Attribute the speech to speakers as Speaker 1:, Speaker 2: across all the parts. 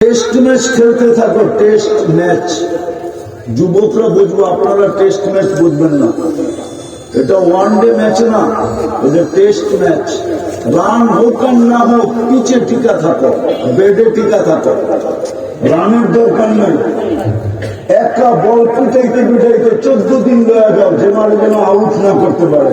Speaker 1: Test match খেলতে থাকো, test match. যুবকরা বুঝব, আপনারা টেস্ট ম্যাচ বুঝবেন না। এটা ওয়ান ডে ম্যাচ না, এটা টেস্ট ম্যাচ। রান হোক আর না হোক পিছে টিকা থাকো, বেডে টিকা থাকো। রানের দরকার নেই। একটা বল পিটাইতে পিটাইতে চোদ্দ দিন লয়া যাও যে মানে যেন আউট না করতে পারে।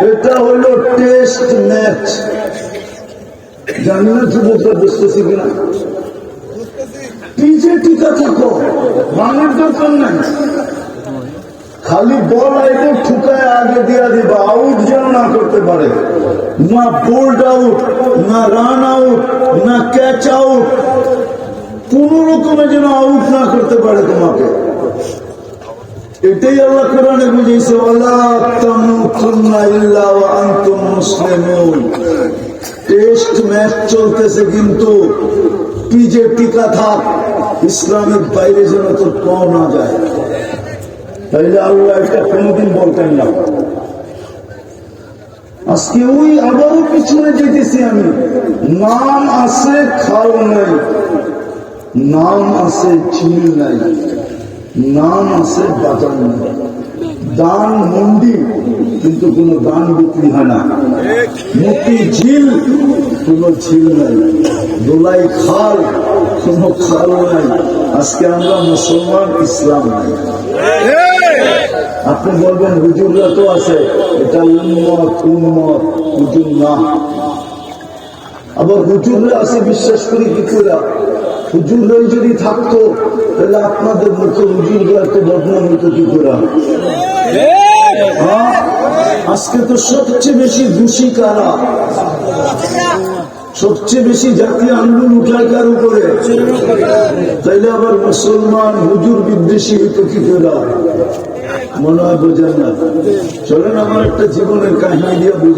Speaker 1: এটা হলো টেস্ট ম্যাচ জানি না যুবকরা বুঝতেছি কিনা। পিছে টিকা থাকো। রানের দরকার নাই। খালি বল আইতে ঠুকায় আগে দিয়া দিবা আউট যেন না করতে পারে। না বোল্ড আউট না রান আউট না ক্যাচ আউট কোন রকমে যেন আউট না করতে পারে তোমাকে। এটাই আল্লাহ কোরআনে বুঝেছে ওয়ালা তামুতুন্না ইল্লা ওয়া আনতুম মুসলিমুন টেস্ট ম্যাচ চলতেছে কিন্তু পিজে টিকা থাক ইসলামের বাইরে যেন তোর পাও না যায় তাইলে আল্লাহ এটা কোনোদিন বলতেন না আজকে ওই আবারও পিছনে যেতেছি আমি নাম আছে খাও নাই নাম আছে চিল নাই নাম আছে নাই দান মন্ডি কিন্তু কোনো দান বিক্রি হয় না। মতি ঝিল, কোনো ঝিল নাই। দোলাই খাল, কোনো খাল নাই। আজকে আমরা মুসলমান, ইসলাম নাই। আপনি বলবেন, হুজুররা তো আছে। এটা উন্মত উন্মত হুজুর না। আবার হুজুররা আছে, বিশ্বাস করি কি করে? হুজুররাই যদি থাকতো, তাহলে আপনাদের মুখে হুজুররা এত বদনাম হতো কি করে? হ্যাঁ? আজকে তো সবচেয়ে বেশি দোষী কারা? সবচেয়ে বেশি জাতীয় আন্দোলন উঠায় কার উপরে? তাইলে আবার মুসলমান হুজুর বিদ্বেষী হইতো কি করে? মনে হয় বোঝেন না। চলেন আমার একটা জীবনের কাহিনী দিয়ে